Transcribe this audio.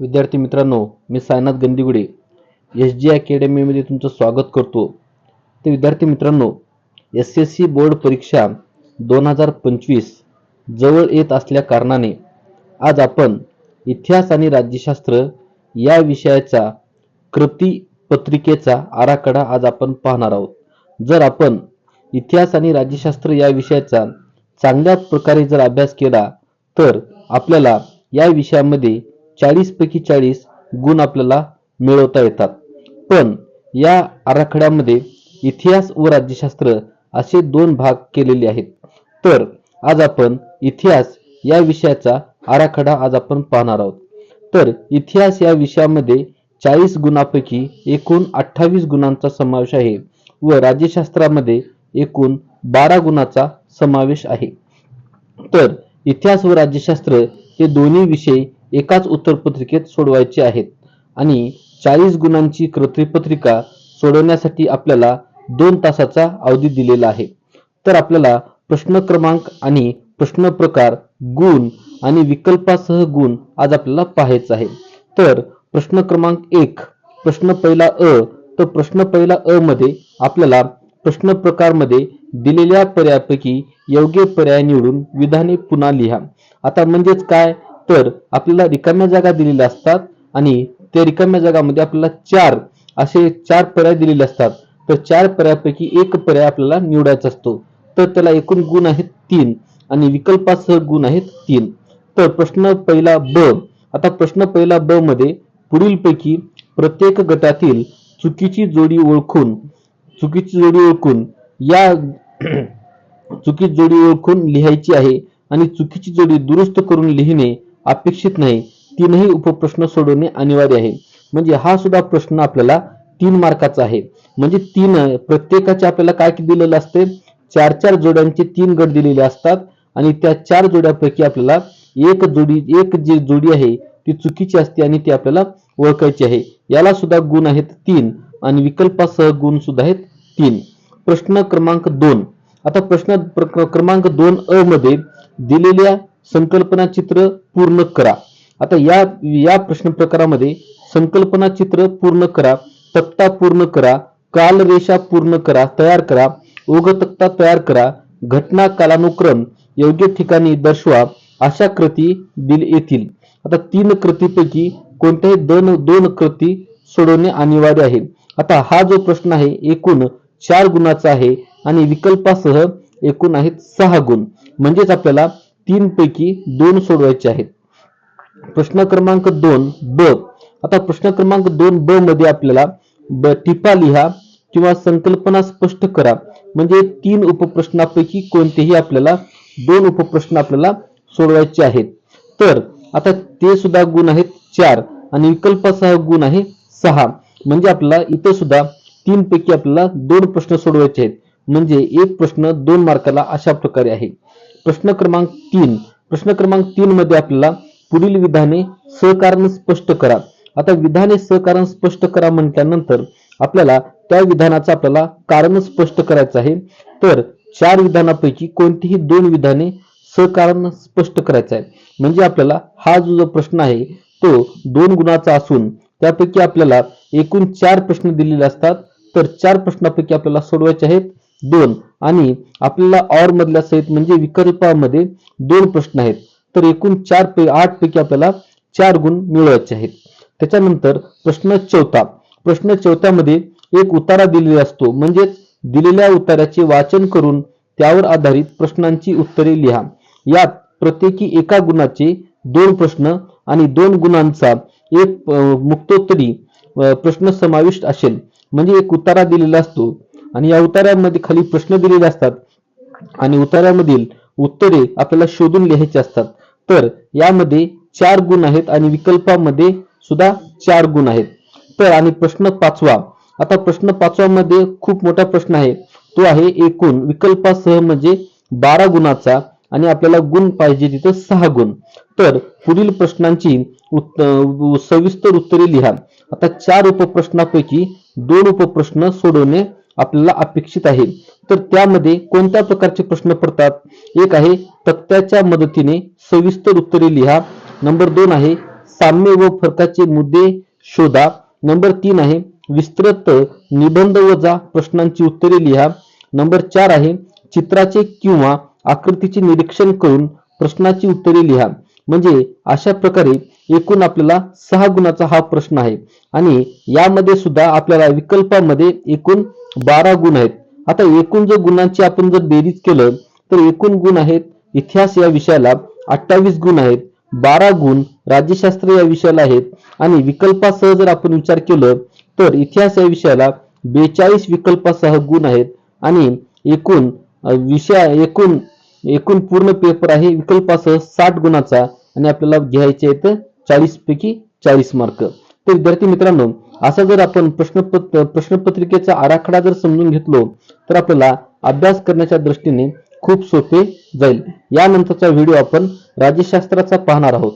विद्यार्थी मित्रांनो मी Sainath गंदीगुडे S G अकॅडमीमध्ये तुमचं स्वागत करतो. ते विद्यार्थी मित्रांनो एस एस सी बोर्ड परीक्षा दोन हजार पंचवीस जवळ येत असल्या कारणाने आज आपण इतिहास आणि राज्यशास्त्र या विषयाचा कृती पत्रिकेचा आराखडा आज आपण पाहणार आहोत. जर आपण इतिहास आणि राज्यशास्त्र या विषयाचा चांगल्या प्रकारे जर अभ्यास केला तर आपल्याला या विषयामध्ये चाळीस पैकी चाळीस गुण आपल्याला मिळवता येतात. पण या आराखड्यामध्ये इतिहास व राज्यशास्त्र असे दोन भाग केलेले आहेत. तर आज आपण इतिहास या विषयाचा आराखडा आज आपण पाहणार आहोत. तर इतिहास या विषयामध्ये चाळीस गुणापैकी एकूण अठ्ठावीस गुणांचा समावेश आहे व राज्यशास्त्रामध्ये एकूण बारा गुणाचा समावेश आहे. तर इतिहास व राज्यशास्त्र हे दोन्ही विषय एकाच उत्तरपत्रिकेत सोडवायचे आहेत. आणि चाळीस गुणांची कृतीपत्रिका सोडवण्यासाठी आपल्याला दोन तासाचा अवधी दिलेला आहे. तर आपल्याला प्रश्न क्रमांक आणि प्रश्न प्रकार गुण आणि विकल्पासह गुण आज आपल्याला पाहायचं आहे. तर प्रश्न क्रमांक एक प्रश्न पहिला अ तर प्रश्न पहिला अ मध्ये आपल्याला प्रश्न प्रकारमध्ये दिलेल्या पर्यायापैकी योग्य पर्याय निवडून विधाने पुन्हा लिहा. आता म्हणजेच काय? तर आपल्याला रिकाम्या जागा दिलेल्या असतात आणि त्या रिकाम्या जागामध्ये आपल्याला चार असे चार पर्याय दिलेले असतात. तर चार पर्यायापैकी एक पर्याय आपल्याला निवडायचा असतो. तर त्याला एकूण गुण आहेत तीन आणि विकल्पासह गुण आहेत तीन. तर प्रश्न पहिला ब. आता प्रश्न पहिला ब मध्ये पुढीलपैकी प्रत्येक गटातील चुकीची जोडी ओळखून चुकीची जोडी ओळखून या चुकीची जोडी ओळखून लिहायची आहे आणि चुकीची जोडी दुरुस्त करून लिहिणे अपेक्षित नाही. तीनही उपप्रश्न सोडवणे अनिवार्य आहे. म्हणजे हा सुद्धा प्रश्न आपल्याला तीन मार्काचा आहे. म्हणजे तीन प्रत्येकाचे आपल्याला काय दिलेलं असते? चार चार जोड्यांचे तीन गट दिलेले असतात आणि त्या चार जोड्यापैकी आपल्याला एक जोडी एक जी जोडी आहे ती चुकीची असते आणि ती आपल्याला ओळखायची आहे. याला सुद्धा गुण आहेत तीन आणि विकल्पासह गुण सुद्धा आहेत तीन. प्रश्न क्रमांक दोन. आता प्रश्न क्रमांक दोन अ मध्ये दिलेल्या संकल्पना चित्र पूर्ण करा. आता या या प्रश्न प्रकारामध्ये संकल्पना चित्र पूर्ण करा तक्ता पूर्ण करा कालरेषा पूर्ण करा तयार करा ओघ तक्ता तयार करा घटना कालानुक्रम योग्य ठिकाणी दर्शवा अशा कृती दिल येतील. आता तीन कृतीपैकी कोणत्याही दोन दोन कृती सोडवणे अनिवार्य आहे. आता हा जो प्रश्न आहे एकूण चार गुणाचा आहे आणि विकल्पासह एकूण आहेत सहा गुण. म्हणजेच आपल्याला तीन पैकी दोन सोडवायचे आहेत. प्रश्न क्रमांक दोन ब. आता प्रश्न क्रमांक दोन ब मध्ये आपल्याला ब टिपा लिहा किंवा संकल्पना स्पष्ट करा. म्हणजे तीन उपप्रश्नापैकी कोणतेही आपल्याला दोन उपप्रश्न आपल्याला सोडवायचे आहेत. तर आता ते सुद्धा गुण आहेत चार आणि विकल्पासह गुण आहे सहा. म्हणजे आपल्याला इथं सुद्धा तीन पैकी आपल्याला दोन प्रश्न सोडवायचे आहेत. म्हणजे एक प्रश्न दोन मार्काला अशा प्रकारे आहे. प्रश्न क्रमांक तीन. प्रश्न क्रमांक तीन मध्ये आपल्याला पुढील विधाने सहकारण स्पष्ट करा. आता विधाने सहकारण स्पष्ट करा म्हटल्यानंतर आपल्याला त्या विधानाचं आपल्याला कारण स्पष्ट करायचं आहे. तर चार विधानापैकी कोणतीही दोन विधाने सहकारण स्पष्ट करायचं आहे. म्हणजे आपल्याला हा जो जो प्रश्न आहे तो दोन गुणाचा असून त्यापैकी आपल्याला एकूण चार प्रश्न दिलेले असतात. तर चार प्रश्नापैकी आपल्याला सोडवायचे आहेत. दोन. आणि आपल्याला ऑर मधल्या सहित म्हणजे विकल्पामध्ये दोन प्रश्न आहेत. तर एकूण चार पै आठ पैकी आपल्याला चार गुण मिळवायचे आहेत. त्याच्यानंतर प्रश्न चौथा. प्रश्न चौथ्यामध्ये एक उतारा दिलेला असतो. म्हणजेच दिलेल्या उतार्याचे वाचन करून त्यावर आधारित प्रश्नांची उत्तरे लिहा. यात प्रत्येकी एका गुणाचे दोन प्रश्न आणि दोन गुणांचा एक मुक्तोत्तरी प्रश्न समाविष्ट असेल. म्हणजे एक उतारा दिलेला असतो. आणि या उतार्यामध्ये खाली प्रश्न दिलेले असतात. आणि उतार्यामधील उत्तरे आपल्याला शोधून लिहायची असतात. तर यामध्ये चार गुण आहेत आणि विकल्पामध्ये सुद्धा चार गुण आहेत. तर आणि प्रश्न पाचवा. आता प्रश्न पाचवा मध्ये खूप मोठा प्रश्न आहे. तो आहे एकूण. विकल्पासह म्हणजे बारा गुणाचा आणि आपल्याला गुण पाहिजे तिथं सहा गुण. तर पुढील प्रश्नांची उत- सविस्तर उत्तरे लिहा. आता चार उपप्रश्नापैकी दोन उपप्रश्न सोडवणे आपल्याला अपेक्षित आहे. तर त्यामध्ये कोणत्या प्रकारचे प्रश्न पडतात? एक आहे तक्त्याच्या मदतीने सविस्तर उत्तरे लिहा. नंबर दोन आहे साम्य व फरकाचे मुद्दे शोधा. नंबर तीन आहे विस्तृत निबंध वजा प्रश्नांची उत्तरे लिहा. नंबर चार आहे चित्राचे किंवा आकृतीचे निरीक्षण करून प्रश्नाची उत्तरे लिहा. म्हणजे अशा प्रकारे एकूण आपल्याला सहा गुणाचा हा प्रश्न आहे. आणि यामध्ये सुद्धा आपल्याला विकल्पामध्ये एकूण बारा गुण आहेत. आता एकूण जर गुणांची आपण जर बेरीज केलं तर एकूण गुण आहेत इतिहास या विषयाला अठ्ठावीस गुण आहेत बारा गुण राज्यशास्त्र या विषयाला आहेत आणि विकल्पासह जर आपण विचार केलं तर इतिहास या विषयाला बेचाळीस विकल्पासह गुण आहेत आणि एकूण विषय एकूण एकूण पूर्ण पेपर आहे विकल्पासह साठ गुणाचा आणि आपल्याला घ्यायचे आहेत चाळीस पैकी चाळीस मार्क तर विद्यार्थी मित्रांनो असा जर आपण प्रश्नपत्र प्रश्नपत्रिकेचा आराखडा जर समजून घेतलो तर आपल्याला अभ्यास करण्याच्या दृष्टीने खूप सोपे जाईल. यानंतरचा व्हिडिओ आपण राज्यशास्त्राचा पाहणार आहोत.